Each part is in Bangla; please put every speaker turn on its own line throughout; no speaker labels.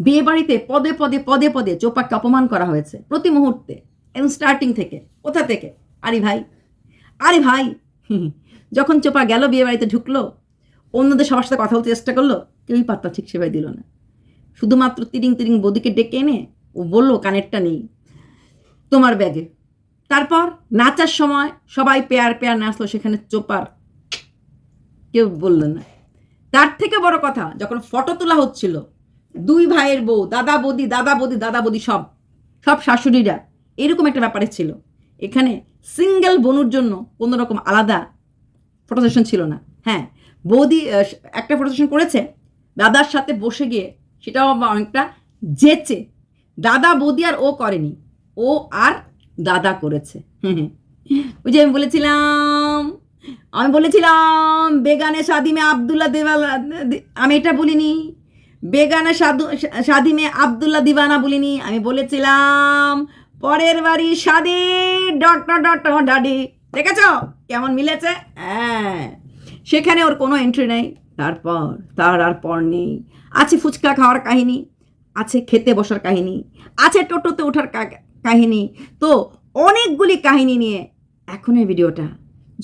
বিয়ে বাড়িতে পদে পদে পদে পদে চোপাকে অপমান করা হয়েছে প্রতি মুহূর্তে। এবং স্টার্টিং থেকে। কোথা থেকে? আরে ভাই। আরে ভাই। যখন চোপা গেল বিয়ে বাড়িতে ঢুকলো, অন্যদের সবার সাথে কথা বলতে চেষ্টা করল, কেউই পাত্তা ঠিক সেভাবে দিল না। শুধুমাত্র তিরিং তিরিং বদিকে ডেকে এনে ও বলল, কানেরটা নেই তোমার ব্যাগে। তারপর নাচার সময় সবাই পেয়ার পেয়ার নাচলো সেখানে চোপার। কেউ বলল না। তার থেকে বড় কথা, যখন ফটো তোলা হচ্ছিল দুই ভাইয়ের বউ, দাদা বৌদি দাদা বৌদি দাদা বৌদি সব সব শাশুড়িরা, এরকম একটা ব্যাপারে ছিল। এখানে সিঙ্গেল বনুর জন্য কোনো রকম আলাদা ফটো সেশন ছিল না। হ্যাঁ বৌদি একটা ফটো সেশন করেছে, দাদার সাথে বসে গিয়ে সেটাও অনেকটা জেচে দাদা বৌদি আর ও করেনি, ও আর দাদা করেছে। ওই যে আমি বলেছিলাম আমি বলেছিলাম, বেগানে শাদি মে আবদুল্লাহ দেওয়ালা, আমি এটা বলিনি। বেগানে সাধু মে আবদুল্লাহ দিবানা বলিনি, আমি বলেছিলাম, পরের বাড়ি শাদি ডট ডট ডাডি দেখেছ? কেমন মিলেছে? হ্যাঁ। সেখানে ওর কোনো এন্ট্রি নেই। তারপর, তার আর পর নেই। আছে ফুচকা খাওয়ার কাহিনী, আছে খেতে বসার কাহিনী, আছে টোটোতে ওঠার কাহিনী। তো অনেকগুলি কাহিনী নিয়ে এখনের ভিডিওটা।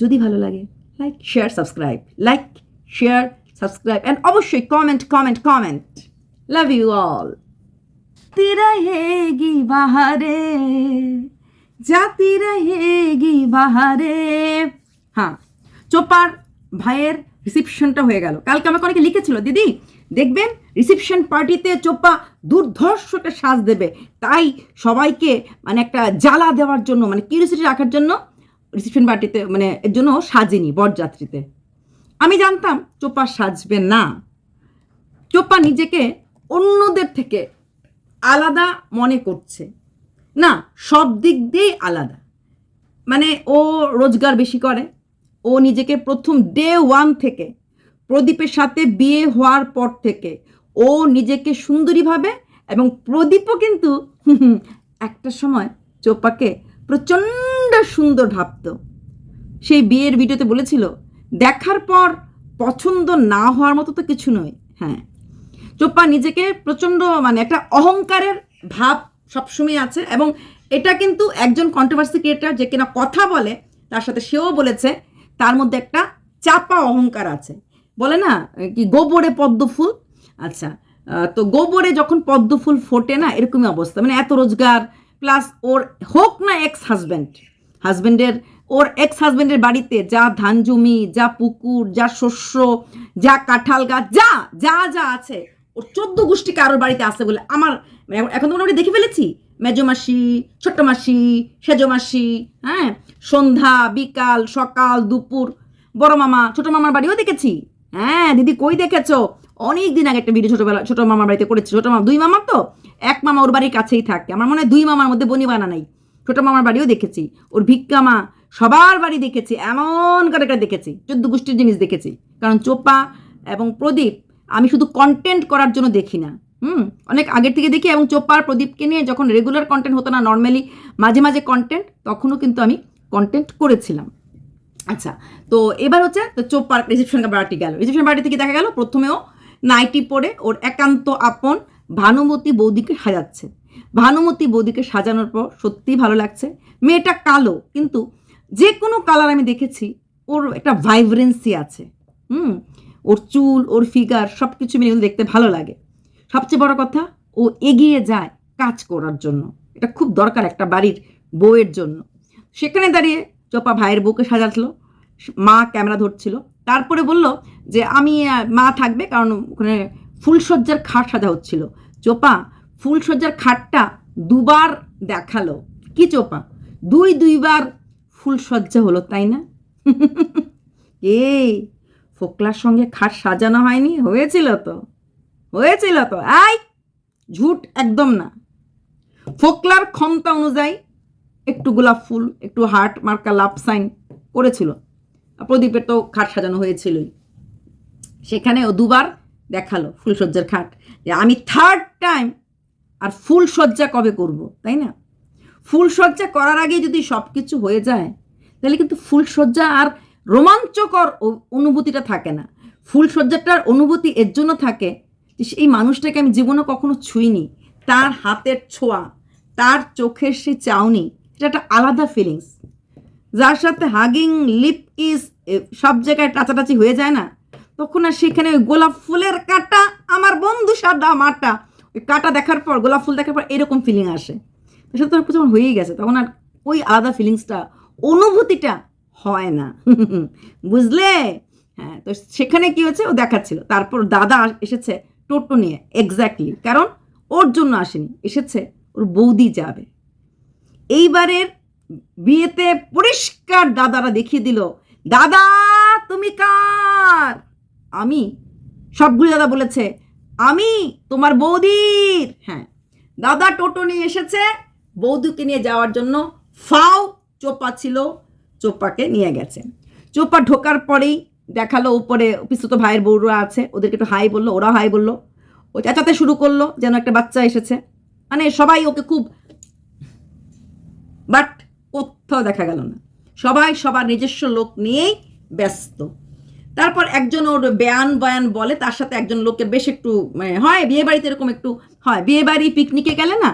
যদি ভালো লাগে like share subscribe like share subscribe and অবশ্যই comment comment comment love you all जाती रहेगी बाहरे जाती रहेगी बाहरे হ্যাঁ চোপার ভাইয়ের রিসিপশনটা হয়ে গেল কালকে আমাকে অনেকে লিখেছিল দিদি দেখবেন রিসিপশন পার্টিতে চোপা দুর্ধর্ষকে সাজ দেবে তাই সবাইকে মানে একটা জ্বালা দেওয়ার জন্য মানে কিউরিয়াসিটি রাখার জন্য রিসিপশন পার্টিতে মানে এর জন্য সাজেনি বরযাত্রীতে আমি জানতাম চোপা সাজবে না। চোপা নিজেকে অন্যদের থেকে আলাদা মনে করছে। না, সব দিক দিয়েই আলাদা। মানে ও রোজগার বেশি করে, ও নিজেকে প্রথম ডে ওয়ান থেকে, প্রদীপের সাথে বিয়ে হওয়ার পর থেকে, ও নিজেকে সুন্দরীভাবে এবং প্রদীপও কিন্তু একটা সময় চোপাকে প্রচণ্ড সুন্দর ভাবত। সেই বিয়ের ভিডিওতে বলেছিল দেখার পর পছন্দ না হওয়ার মতো তো কিছু নয়। হ্যাঁ। চোপ্পা নিজেকে প্রচণ্ড মানে একটা অহংকারের ভাব সবসময় আছে এবং এটা কিন্তু একজন কন্ট্রোভার্সি ক্রিয়েটার যে কিনা কথা বলে, তার সাথে সেও বলেছে, তার মধ্যে একটা চাপা অহংকার আছে। বলে না, কি গোবরে পদ্ম ফুল? আচ্ছা তো গোবরে যখন পদ্ম ফুল ফোটে না, এরকমই অবস্থা। মানে এত রোজগার প্লাস ওর হোক না এক্স হাজব্যান্ড হাজব্যান্ডের ওর এক্স হাজব্যান্ডের বাড়িতে যা ধান জমি, যা পুকুর, যা শস্য, যা কাঁঠাল গাছ, যা যা যা আছে, ওর চোদ্দ গোষ্ঠী কারোর বাড়িতে আছে বলে আমার, এখন- এখন তো মোটামুটি দেখে ফেলেছি। মেজো মাসি, ছোট্ট মাসি, সেজো মাসি হ্যাঁ? সন্ধ্যা, বিকাল, সকাল, দুপুর, বড় মামা, ছোট মামার বাড়িও দেখেছি। হ্যাঁ দিদি কই দেখেছ? অনেক দিন আগে একটা ভিডিও ছোটবেলা, ছোট মামার বাড়িতে করেছি। ছোট মামা, দুই মামার তো? এক মামা ওর বাড়ির কাছেই থাকে। আমার মনে হয় দুই মামার মধ্যে বনিবানা নাই। ছোট মামার বাড়িও দেখেছি। ওর ভিক্ষা মা সবার বাড়ি দেখেছি, এমন করে করে দেখেছি, চোদ্দ গোষ্ঠীর জিনিস দেখেছি। কারণ চোপা এবং প্রদীপ আমি শুধু কন্টেন্ট করার জন্য দেখি না। হুম? অনেক আগের থেকে দেখি এবং চোপার প্রদীপকে নিয়ে যখন রেগুলার কন্টেন্ট হতো না নর্মালি মাঝে মাঝে কন্টেন্ট তখনও কিন্তু আমি কন্টেন্ট করেছিলাম। আচ্ছা তো এবার হচ্ছে, তো চোপার রিসেপশন পার্টি গেল। রিসেপশন পার্টি থেকে দেখা গেল, প্রথমেও নাইটি পরে ওর একান্ত আপন, ভানুমতি বৌদিকে সাজাচ্ছে। ভানুমতি বৌদিকে সাজানোর পর সত্যিই ভালো লাগছে। মেয়েটা কালো, কিন্তু যে কোনো কালার আমি দেখেছি, ওর একটা ভাইব্রেন্সি আছে। হুম? ওর চুল, ওর ফিগার সব কিছু মিলে দেখতে ভালো লাগে। সবচেয়ে বড় কথা, ও এগিয়ে যায় কাজ করার জন্য। এটা খুব দরকার একটা বাড়ির বউয়ের জন্য। সেখানে দাঁড়িয়ে চোপা ভাইয়ের বউকে সাজাতলো মা ক্যামেরা ধরছিল, তারপরে বলল যে, আমি, মা থাকবে কারণ ওখানে ফুলসজ্জার খাট সাজা হচ্ছিল। চোপা ফুলসজ্জার খাটটা দুবার দেখাল। কি চোপা? দুই দুইবার ফুলসজ্জা হলো, তাই না? এই, ফোকলার সঙ্গে খাট সাজানো হয়নি? হয়েছিল তো। হয়েছিল তো। আই, ঝুট একদম না। ফোকলার ক্ষমতা অনুযায়ী একটু গোলাপ ফুল, একটু হার্ট মার্কা লাভ সাইন করেছিল। প্রদীপের তো খাট সাজানো হয়েছিলই। সেখানে ও দুবার দেখাল ফুলসজ্জার খাট। আমি থার্ড টাইম আর ফুল ফুলসজ্জা কবে করব, তাই না? ফুল ফুলসজ্জা করার আগে যদি সব কিছু হয়ে যায়, তাহলে কিন্তু ফুলসজ্জা আর রোমাঞ্চকর অনুভূতিটা থাকে না। ফুল ফুলসজ্জাটার অনুভূতি এর জন্য থাকে যে এই মানুষটাকে আমি জীবনে কখনো ছুঁইনি। তার হাতের ছোঁয়া, তার চোখের সে চাউনি, এটা একটা আলাদা ফিলিংস যার সাথে হাগিং লিপ কিস সব জায়গায় টাচাটাচি হয়ে যায় না, তখন আর সেখানে ওই গোলাপ ফুলের কাটা আমার বন্ধু সাদা মাটা কাটা দেখার পর, গোলাপ ফুল দেখার পর এরকম ফিলিং আসে। সেটা তো যখন হয়েই গেছে, তখন আর ওই আলাদা ফিলিংসটা অনুভূতিটা হয় না। বুঝলে? হ্যাঁ তো সেখানে কি হচ্ছে ও দেখাচ্ছিল। তারপর দাদা এসেছে টোটো নিয়ে এক্স্যাক্টলি কারণ ওর জন্য আসেনি, এসেছে ওর বৌদি যাবে। এইবারের বিয়েতে পরিষ্কার দাদারা দেখিয়ে দিল, দাদা, তুমি কার? আমি, সবগুলো দাদা বলেছে আমি তোমার বৌদির। হ্যাঁ দাদা টোটো নিয়ে এসেছে, বৌদিকে নিয়ে যাওয়ার জন্য ফাও চোপা ছিল, চোপাকে নিয়ে গেছে। চোপা ঢোকার পরেই দেখাল উপরে পিস্তুত ভাইয়ের বউরা আছে, ওদেরকে একটু হাই বলল ওরা হাই বলল। ও চেঁচাতে শুরু করল যেন একটা বাচ্চা এসেছে। মানে সবাই ওকে খুব, বাট কোথাও দেখা গেল না। সবাই সবার নিজস্ব লোক নিয়েই ব্যস্ত। তারপর একজন ওর বয়ান বয়ান বলে, তার সাথে একজন লোকের বেশ একটু মানে হয়, বিয়ে বাড়িতে এরকম একটু, হয়, বিয়ে বাড়ি পিকনিকে গেলে না,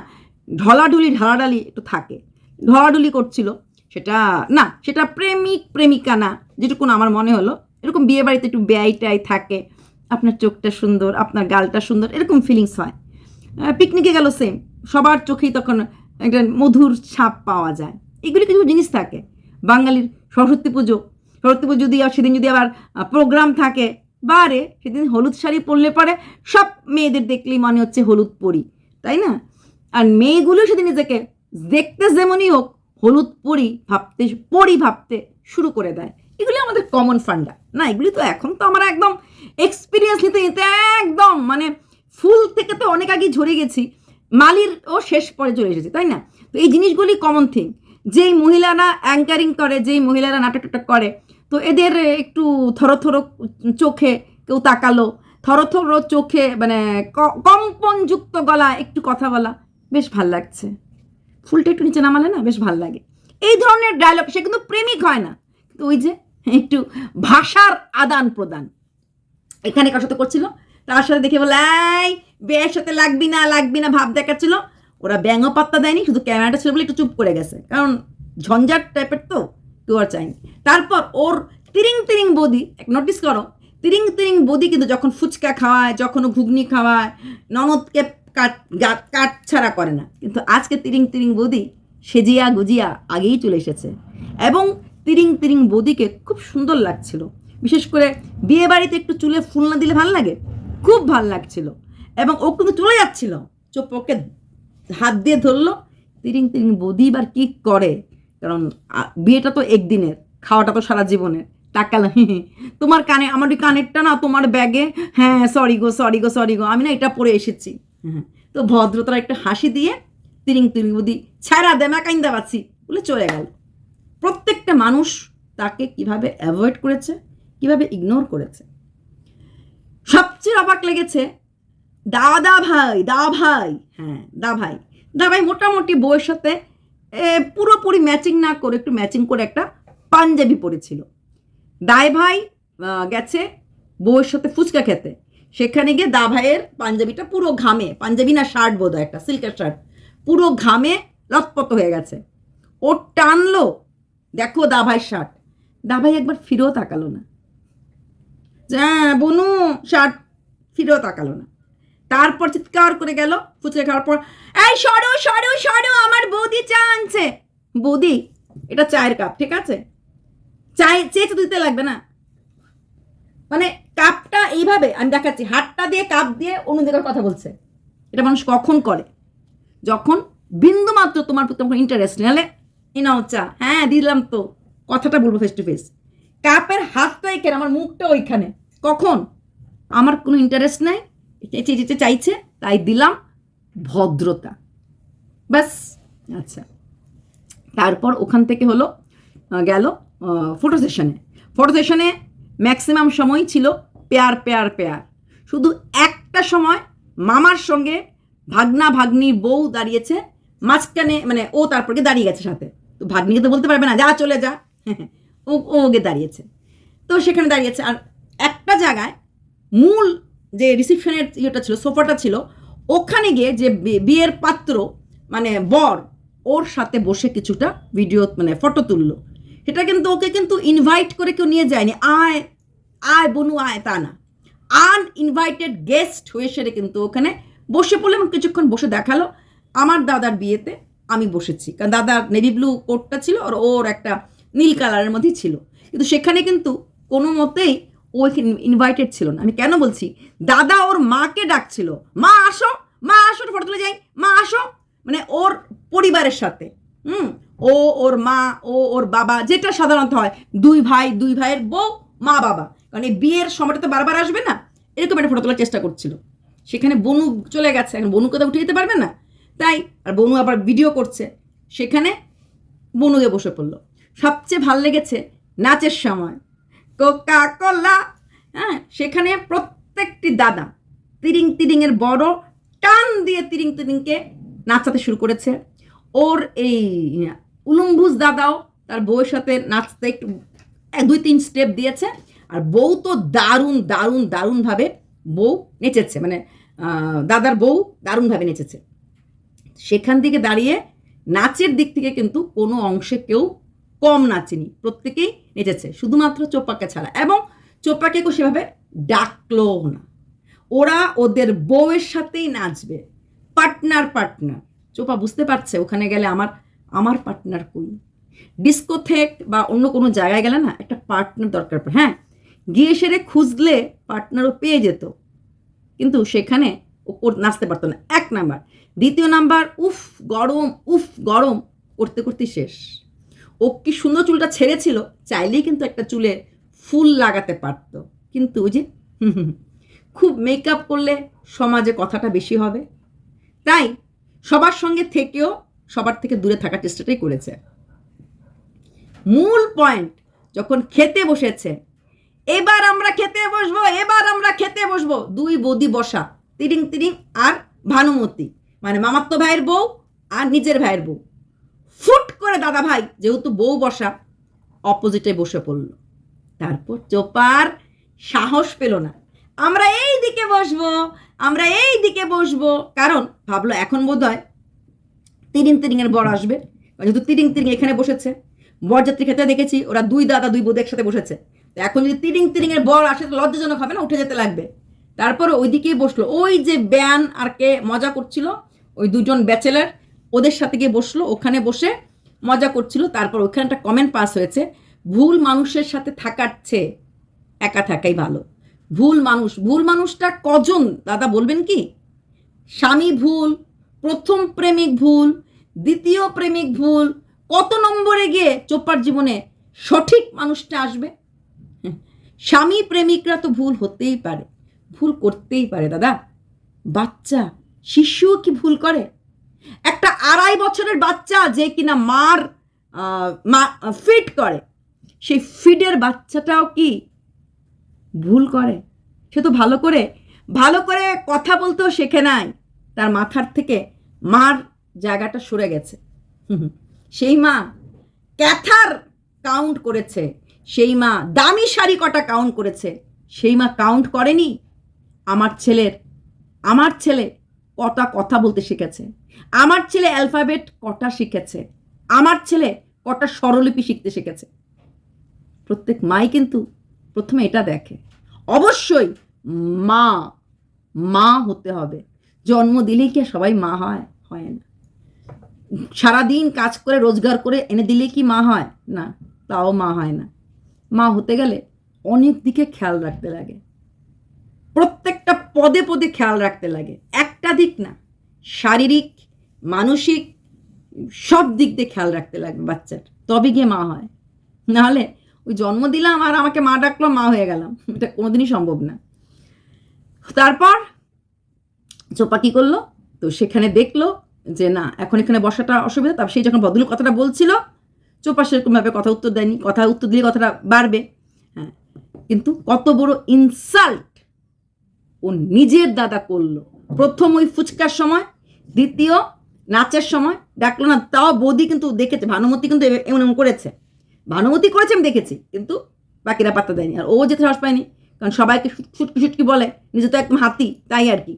ঢলাঢুলি, ঢালাঢালি একটু থাকে। ঢলাঢুলি করছিল। সেটা, না, সেটা প্রেমিক, প্রেমিকা না যেটুকুন আমার মনে হলো। এরকম বিয়ে বাড়িতে একটু ব্যয়টাই থাকে। আপনার চোখটা সুন্দর, আপনার গালটা সুন্দর, এরকম ফিলিংস হয়। পিকনিকে গেল সেম সবার চোখেই তখন একটা মধুর ছাপ পাওয়া যায়। এগুলি কিছু জিনিস থাকে। বাঙালির সরস্বতী পুজো পুজো যদি সেদিন যদি আবার প্রোগ্রাম থাকে, বারে সেদিন হলুদ শাড়ি পরলে পরে, সব মেয়েদের দেখলেই মনে হচ্ছে হলুদ পরি, তাই না? আর মেয়েগুলো সেদিন নিজেকে দেখতে যেমনই হোক, হলুদ পরি ভাবতে পরি ভাবতে শুরু করে দেয়। এগুলি আমাদের কমন ফান্ডা না? এগুলি তো এখন তো আমরা একদম এক্সপিরিয়েন্স নিতে নিতে একদম মানে ফুল থেকে তো অনেক আগেই ঝরে গেছি, মালির ও শেষ পরে চলে এসেছে, তাই না? তো এই জিনিসগুলি কমন থিং যেই মহিলারা অ্যাঙ্কারিং করে, যেই মহিলারা নাটক টাটক করে তো এদের একটু থরো থরো চোখে কেউ তাকালো। থরো থরো চোখে মানে কম্পনযুক্ত গলা একটু কথা বলা বেশ ভালো লাগছে। ফুলটা একটু নিচে নামালে না বেশ ভালো লাগে। এই ধরনের ডায়লগ সে কিন্তু প্রেমিক হয় না। কিন্তু ওই যে, একটু ভাষার আদান প্রদান। এখানে কার সাথে করছিল? তার সাথে দেখে বলে এই, বেয়ের সাথে লাগবি না লাগবি না ভাব দেখাচ্ছিল। ওরা ব্যাঙও পাত্তা দেয়নি, শুধু ক্যামেরাটা ছিল বলে একটু চুপ করে গেছে। কারণ ঝঞ্ঝাট টাইপের তো। আর চায়নি তারপর ওর তিরিং তিরিং বদি এক নোটিস করো তিরিং তিরিং বদি কিন্তু যখন ফুচকা খাওয়ায় যখন ঘুগনি খাওয়ায় ননদকে কাট কাট ছাড়া করে না কিন্তু আজকে তিরিং তিরিং বদি সেজিয়া গুজিয়া আগেই চলে এসেছে। এবং তিরিং তিরিং বদিকে খুব সুন্দর লাগছিল। বিশেষ করে বিয়ে বাড়িতে একটু চুলে ফুল না দিলে ভালো লাগে? খুব ভালো লাগছিল। এবং ও কিন্তু চলে যাচ্ছিল। চোপ ওকে হাত দিয়ে ধরলো। তিরিং তিরিং বদি এবার কি করে? কারণ বিয়েটা তো একদিনের, খাওয়াটা তো সারা জীবনের। টাকা তোমার কানে, আমার ওই কানেরটা না, তোমার ব্যাগে হ্যাঁ সরি গো সরি গো সরি গো, আমি না এটা পরে এসেছি। হ্যাঁ তো ভদ্রতার একটা হাসি দিয়ে, তিরিং তিরিং বুদি ছাড়া দেমা কাইন্দা পাচ্ছি বলে চলে গেল। প্রত্যেকটা মানুষ তাকে কীভাবে অ্যাভয়েড করেছে, কীভাবে ইগনোর করেছে। সবচেয়ে অবাক লেগেছে, দাদা ভাই, দা ভাই। হ্যাঁ দা ভাই। দা ভাই মোটামুটি বউয়ের সাথে পুরোপুরি ম্যাচিং না করে, একটু ম্যাচিং করে একটা পাঞ্জাবি পরেছিল। দায় ভাই গেছে বউয়ের সাথে ফুচকা খেতে। সেখানে গিয়ে দা ভাইয়ের পাঞ্জাবিটা পুরো ঘামে, পাঞ্জাবি না শার্ট বোধ একটা সিল্কের শার্ট পুরো ঘামে লতপত হয়ে গেছে। ও টানলো, দেখো দা ভাইয়ের শার্ট দা ভাই একবার ফিরেও তাকালো না। হ্যাঁ বনু শার্ট ফিরেও তাকালো না। তারপর চিৎকার করে গেল ফুচকা খাওয়ার পর, এই সরো সরো সরো, আমার বৌদি চা আনছে। বৌদি, এটা চায়ের কাপ, ঠিক আছে? চায় চেয়ে দিতে লাগবে না। মানে কাপটা এইভাবে, আমি দেখাচ্ছি, হাতটা দিয়ে কাপ দিয়ে অন্যদিকে কথা বলছে। এটা মানুষ কখন করে? যখন বিন্দু মাত্র তোমার প্রতি তখন ইন্টারেস্ট নাহলে এই নাও চা হ্যাঁ দিলাম তো, কথাটা বলব ফেস টু ফেস কাপের হাতটা এখানে, আমার মুখটা ওইখানে। কখন? আমার কোনো ইন্টারেস্ট নাই। চেঁচে চেঁচে চাইছে, তাই দিলাম। ভদ্রতা। ব্যাস। আচ্ছা। তারপর ওখান থেকে হলো গেল ফটো সেশনে ফটো সেশনে ম্যাক্সিমাম সময় ছিল পেয়ার পেয়ার পেয়ার। শুধু একটা সময় মামার সঙ্গে ভাগনা ভাগ্নির বউ দাঁড়িয়েছে। মাঝখানে মানে ও তারপরে দাঁড়িয়ে গেছে সাথে। তো ভাগ্নিকে তো বলতে পারবে না, যা, চলে যা। ও ওকে দাঁড়িয়েছে। তো সেখানে দাঁড়িয়েছে। আর একটা জায়গায় মূল যে রিসিপশনের ইয়েটা ছিল, সোফাটা ছিল, ওখানে গিয়ে যে বিয়ের পাত্র মানে বর, ওর সাথে বসে কিছুটা ভিডিও মানে ফটো তুললো। সেটা কিন্তু ওকে কিন্তু ইনভাইট করে কেউ নিয়ে যায়নি। আয় আয় বনু, আয় তা না। আনইনভাইটেড গেস্ট হয়ে সেরে কিন্তু ওখানে বসে পড়ল এবং কিছুক্ষণ বসে দেখাল, আমার দাদার বিয়েতে আমি বসেছি। কারণ দাদার নেভি ব্লু কোটটা ছিল আর ওর একটা নীল কালারের মধ্যেই ছিল। কিন্তু সেখানে কিন্তু কোনো মতেই ও ইনভাইটেড ছিল না। আমি কেন বলছি? দাদা ওর মাকে ডাকছিল। মা, আসো। মা, আসো ফটো তুলে যাই। মা, আসো। মানে ওর পরিবারের সাথে। হুম? ও, ওর মা, ও, ওর বাবা, যেটা সাধারণত হয়, দুই ভাই, দুই ভাইয়ের বউ, মা, বাবা। এই বিয়ের সময়টা তো বারবার আসবে না। এরকম একটা ফটো তোলার চেষ্টা করছিল। সেখানে বনু চলে গেছে। এখন বনুকে তো উঠে যেতে পারবে না। তাই আর বনু আবার ভিডিও করছে। সেখানে বনুকে বসে পড়ল। সবচেয়ে ভালো লেগেছে নাচের সময়। কোকা কোলা হ্যাঁ সেখানে প্রত্যেকটি দাদা তিরিং তিরিংয়ের বড় টান দিয়ে তিরিং তিরিংকে নাচাতে শুরু করেছে। ওর এই উলুম্বুজ দাদাও তার বউয়ের সাথে নাচতে একটু এক, দুই, তিন স্টেপ দিয়েছে। আর বউ তো দারুণ দারুণ, দারুণভাবে বউ নেচেছে। মানে দাদার বউ দারুণভাবে নেচেছে। সেখান থেকে দাঁড়িয়ে নাচের দিক থেকে কিন্তু কোনো অংশে কেউ কম নাচেনি প্রত্যেকেই নেচেছে, শুধুমাত্র চোপাকে ছাড়া। এবং চোপাকে কেউ সেভাবে ডাকলো না। ওরা ওদের বউয়ের সাথেই নাচবে, পার্টনার পার্টনার। চোপা বুঝতে পারছে, ওখানে গেলে আমার আমার পার্টনার কই? ডিস্কোথেক বা অন্য কোনো জায়গায় গেলে না একটা পার্টনার দরকার পড়ে। হ্যাঁ গিয়ে সেরে খুঁজলে পার্টনারও পেয়ে যেত। কিন্তু সেখানে ও নাচতে পারতো না। এক নাম্বার। দ্বিতীয় নাম্বার, উফ, গরম উফ, গরম, করতে করতে শেষ। ও কি সুন্দর চুলটা ছেড়েছিল? চাইলেই কিন্তু একটা চুলে ফুল লাগাতে পারতো। কিন্তু ওই যে খুব মেকআপ করলে সমাজে কথাটা বেশি হবে। তাই সবার সঙ্গে থেকেও সবার থেকে দূরে থাকার চেষ্টাটাই করেছে। মূল পয়েন্ট যখন খেতে বসেছে, এবার আমরা খেতে বসবো, এবার আমরা খেতে বসবো। দুই বৌদি বসা, তিরিং তিরিং, আর ভানুমতি। মানে মামাত্ম ভাইয়ের বউ আর নিজের ভাইয়ের বউ। ফুট করে দাদা ভাই যেহেতু বউ বসা অপোজিটে বসে পড়ল। তারপর চোপার সাহস পেল না। আমরা এই দিকে বসবো, আমরা এই দিকে বসবো। কারণ ভাবলো এখন বোধ হয় তিরিং তিরিংয়ের বর আসবে। যেহেতু তিরিং তিরিং এখানে বসেছে। বরযাত্রী ক্ষেত্রে দেখেছি ওরা দুই দাদা দুই বোধ একসাথে বসেছে। তো এখন যদি তিরিং তিরিংয়ের বর আসে তো লজ্জাজনক হবে না? উঠে যেতে লাগবে। তারপর ওইদিকেই বসল। ওই যে ব্যান আর কে মজা করছিল, ওই দুজন ব্যাচেলার ওদের সাথে গিয়ে বসল, ওখানে বসে মজা করছিল, তারপর ওখানে একটা কমেন্ট পাস হয়েছে, ভুল মানুষের সাথে থাকার চেয়ে একা থাকাই ভালো। ভুল মানুষ, ভুল মানুষটা কজন? দাদা বলবেন কি? স্বামী ভুল, প্রথম প্রেমিক ভুল, দ্বিতীয় প্রেমিক ভুল, কত নম্বরে গিয়ে চোপ্পার জীবনে সঠিক মানুষটা আসবে? স্বামী প্রেমিকরা তো ভুল হতেই পারে, ভুল করতেই পারে। দাদা, বাচ্চা, শিশুও কি ভুল করে? একটা আড়াই বছরের বাচ্চা যে কিনা মার মা, ফিট করে, সেই ফিডের বাচ্চাটাও কি ভুল করে? সে তো ভালো করে ভালো করে কথা বলতেও শেখে নাই। তার মাথার থেকে মার জায়গাটা সরে গেছে। সেই মা ক্যাথার কাউন্ট করেছে। সেই মা দামি শাড়ি কটা কাউন্ট করেছে। সেই মা কাউন্ট করেনি। আমার ছেলের, আমার ছেলে কটা কথা বলতে শিখেছে। আমার ছেলে অ্যালফাবেট কটা শিখেছে? আমার ছেলে কটা স্বরলিপি শিখতে শিখেছে? প্রত্যেক মাই কিন্তু প্রথমে এটা দেখে। অবশ্যই মা মা হতে হবে। জন্ম দিলেই কি সবাই মা হয়? হয় না। সারাদিন কাজ করে, রোজগার করে এনে দিলে কি মা হয়? না, তাও মা হয় না। মা হতে গেলে অনেক দিকে খেয়াল রাখতে লাগে। প্রত্যেকটা পদে পদে খেয়াল রাখতে লাগে। একটা দিক না, শারীরিক মানসিক সব দিক দিয়ে খেয়াল রাখতে লাগবে বাচ্চার। তবে গিয়ে মা হয়। নাহলে ওই জন্ম দিলাম আর আমাকে মা ডাকলো, মা হয়ে গেলাম। এটা কোনোদিনই সম্ভব না। তারপর চোপা কি করল? তো সেখানে দেখল যে না, এখন এখানে বসাটা অসুবিধা। তারপর সেই যখন বদল কথাটা বলছিল, চোপা সেরকমভাবে কথা উত্তর দেয়নি। কথা উত্তর দিলে কথাটা বাড়বে। হ্যাঁ কিন্তু কত বড় ইনসাল্ট ও নিজের দাদা করল। প্রথম ওই ফুচকার সময়, দ্বিতীয় নাচের সময় ডাকলো না, তাও বৌদি কিন্তু দেখেছে, ভানুমতি কিন্তু এমন এমন করেছে। ভানুমতি করেছে, আমি দেখেছি, কিন্তু বাকিরা পাত্তা দেয়নি। আর ও যেতে সাহস পায়নি, কারণ সবাইকে শুটকি শুটকি বলে, নিজে তো একদম হাতি, তাই আর কি।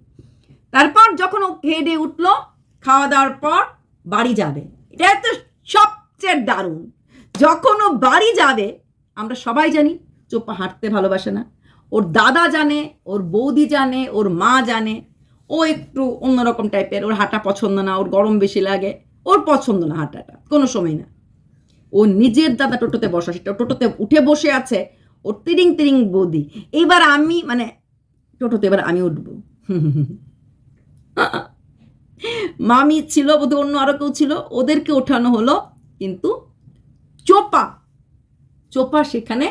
তারপর যখন ও খেয়ে দিয়ে উঠল খাওয়া দাওয়ার পর বাড়ি যাবে। এটা তো সবচেয়ে দারুণ। যখন ও বাড়ি যাবে, আমরা সবাই জানি চোপ্পা হাঁটতে ভালোবাসে না। ওর দাদা জানে, ওর বৌদি জানে, ওর মা জানে ও একটু অন্যরকম টাইপের, ওর হাঁটা পছন্দ না, ওর গরম বেশি লাগে, ওর পছন্দ না হাঁটাটা, কোনো সময় না। ও নিজের দাদা টোটোতে বসা সেটা টোটোতে উঠে বসে আছে, ওর তিরিং তিরিং বৌদি। এবার আমি মানে টোটোতে এবার আমি উঠবো। মামি ছিল বোধহয় অন্য আরও কেউ ছিল, ওদেরকে ওঠানো হলো, কিন্তু চোপা চোপা সেখানে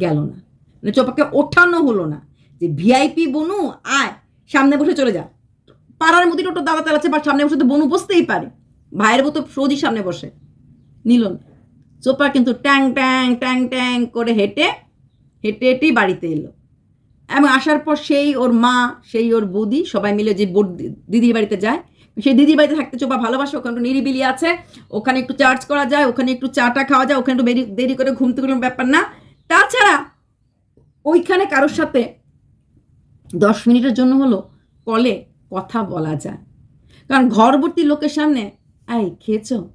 গেল না। মানে চোপাকে ওঠানো হলো না। যে ভিআইপি বনু, আয়। সামনে বসে চলে যা। পাড়ার মধ্যে টোটো দাদা চালাচ্ছে, বা সামনে বসে তো বনু বসতেই পারে। ভাইয়ের মতো সৌজি সামনে বসে। নিল না চোপা কিন্তু ট্যাং ট্যাং ট্যাং ট্যাং করে হেঁটে হেঁটে হেঁটেই বাড়িতে এলো। এবং আসার পর সেই ওর মা, সেই ওর বৌদি সবাই মিলে যে বোর দিদির বাড়িতে যায়, সেই দিদির বাড়িতে থাকতে চোপা ভালোবাসে, ওখানে একটু নিরিবিলি আছে, ওখানে একটু চার্জ করা যায়, ওখানে একটু চাটা খাওয়া যায়, ওখানে একটু দেরি দেরি করে ঘুমতে কোনো ব্যাপার না। তাছাড়া ওইখানে কারোর সাথে দশ মিনিটের জন্য হলো কলে কথা বলা যায়। কারণ ঘরবর্তী লোকের সামনে আই খেয়েছো?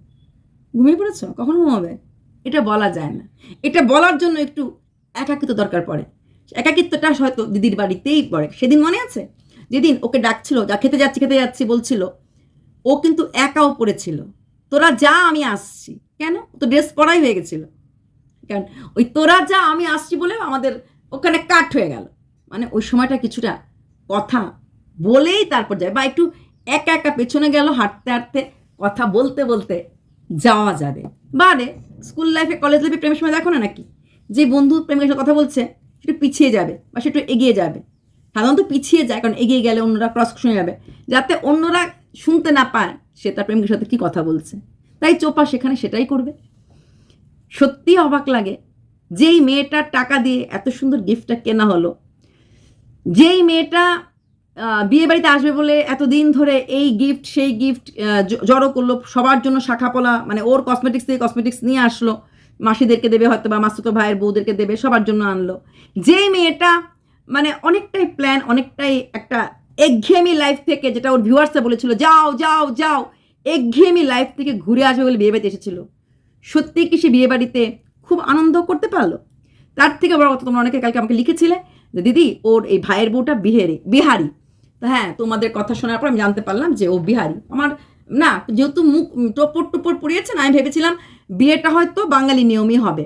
ঘুমিয়ে পড়েছো? কখন ঘুমাবে? এটা বলা যায় না। এটা বলার জন্য একটু একাকিত্ব দরকার পড়ে। একাকিত্বটা হয়তো দিদির বাড়িতেই পড়ে। সেদিন মনে আছে? যেদিন ওকে ডাকছিল, যা, খেতে যাচ্ছি খেতে যাচ্ছি, বলছিল, ও কিন্তু একাও পড়েছিল। তোরা যা, আমি আসছি। কেন? তো ড্রেস পরাই হয়ে গেছিল। কারণ ওই তোরা যা, আমি আসছি বলে আমাদের ওখানে কাট হয়ে গেল। মানে ওই সময়টা কিছুটা কথা বলেই তারপর যায় বা একটু একা একা পেছনে গেল হাঁটতে হাঁটতে কথা বলতে বলতে যাওয়া যাবে। বারে স্কুল লাইফে কলেজ লাইফে প্রেমের সময় দেখো না নাকি? যে বন্ধু প্রেমের সাথে কথা বলছে সেটা পিছিয়ে যাবে বা সেটা এগিয়ে যাবে। সাধারণত পিছিয়ে যায়, কারণ এগিয়ে গেলে অন্যরা ক্রস শুনে যাবে। যাতে অন্যরা শুনতে না পায় সে তার প্রেমিকের সাথে কী কথা বলছে। তাই চোপা সেখানে সেটাই করবে। সত্যি অবাক লাগে যেই মেয়েটার টাকা দিয়ে এত সুন্দর গিফটটা কেনা হলো। যেই মেয়েটা বিয়ে বাড়িতে আসবে বলে এতদিন ধরে এই গিফট সেই গিফট জড়ো করল, সবার জন্য শাখাপলা মানে ওর কসমেটিক্স থেকে কসমেটিক্স নিয়ে আসলো। মাসিদেরকে দেবে হয়তো বা, মাসুতো ভাইয়ের বউদেরকে দেবে, সবার জন্য আনলো। যেই মেয়েটা মানে অনেকটাই প্ল্যান অনেকটাই একটা একঘেয়েমি লাইফ থেকে, যেটা ওর ভিউয়ার্সে বলেছিল, যাও যাও যাও। একঘেয়েমি লাইফ থেকে ঘুরে আসবে বলে বিয়ে বাড়িতে এসেছিল। সত্যি কি সে বিয়ে বাড়িতে খুব আনন্দ করতে পারল? তার থেকে বড় কথা তোমরা অনেকে কালকে আমাকে লিখেছিলে যে, দিদি, ওর এই ভাইয়ের বউটা বিহারি বিহারি। তা হ্যাঁ তোমাদের কথা শোনার পর আমি জানতে পারলাম যে ও বিহারি। আমার, না, যেহেতু মুখ টোপর টোপর পড়িয়েছে না, আমি ভেবেছিলাম বিয়েটা হয়তো বাঙালি নিয়মই হবে।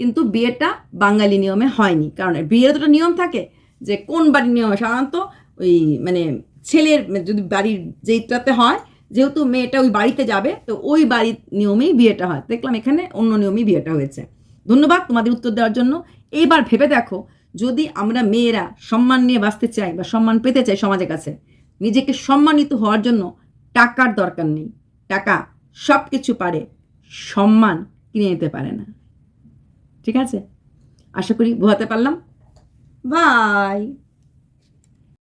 কিন্তু বিয়েটা বাঙালি নিয়মে হয়নি। কারণ বিয়ের তো নিয়ম থাকে যে, কোন বাড়ির নিয়মে? সাধারণত ওই মানে ছেলের, যদি বাড়ির যেইটাতে হয়, যেহেতু মেয়েটা ওই বাড়িতে যাবে, তো ওই বাড়ির নিয়মেই বিয়েটা হয়। দেখলাম এখানে অন্য নিয়মেই বিয়েটা হয়েছে। ধন্যবাদ তোমাদের উত্তর দেওয়ার জন্য। এইবার ভেবে দেখো যদি আমরা মেয়েরা সম্মান নিয়ে বাঁচতে চাই বা সম্মান পেতে চাই সমাজের কাছে, নিজেকে সম্মানিত হওয়ার জন্য টাকার দরকার নেই। টাকা সব কিছু পারে, সম্মান কিনে নিতে পারে না। ঠিক আছে? আশা করি বোঝাতে পারলাম? বাই